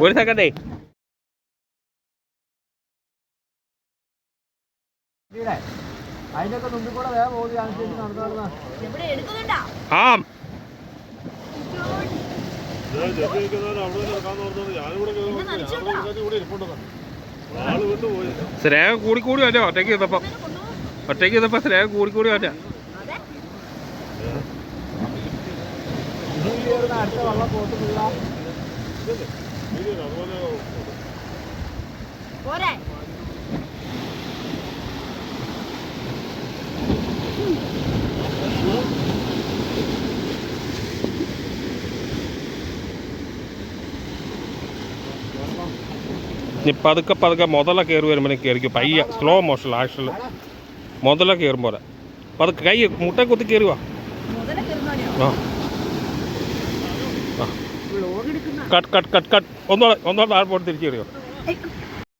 ഒരു സെക്കൻഡേ. അതിനൊക്കെ മുമ്പിൽ കൂടെ വേഗം പോകുന്നത് അനുസരിച്ച് നടന്നു ആ. സ്നേഹം കൂടി കൂടി വന്നെ ഒറ്റയ്ക്ക് ചെയ്തപ്പം ഒറ്റയ്ക്ക് ചെയ്തപ്പോൾ സ്നേഹം കൂടി കൂടി വന്നെ അടുത്ത വള്ളം പോരെ. പതുക്കെ പതുക്കെ മുതല കയറി വരുമ്പോൾ കയറിക്കും. പയ്യ സ്ലോ മോഷൻ ആക്ഷൻ മുതല കയറുമ്പോൾ പതുക്കെ കൈ മുട്ട കുത്തി കയറി വാ. മുതല കട്ട് കട്ട് കട്ട് കട്ട് ഒന്നോടെ ഒന്നോടെ താഴെ പോയിട്ട് തിരിച്ചു കയറിയോ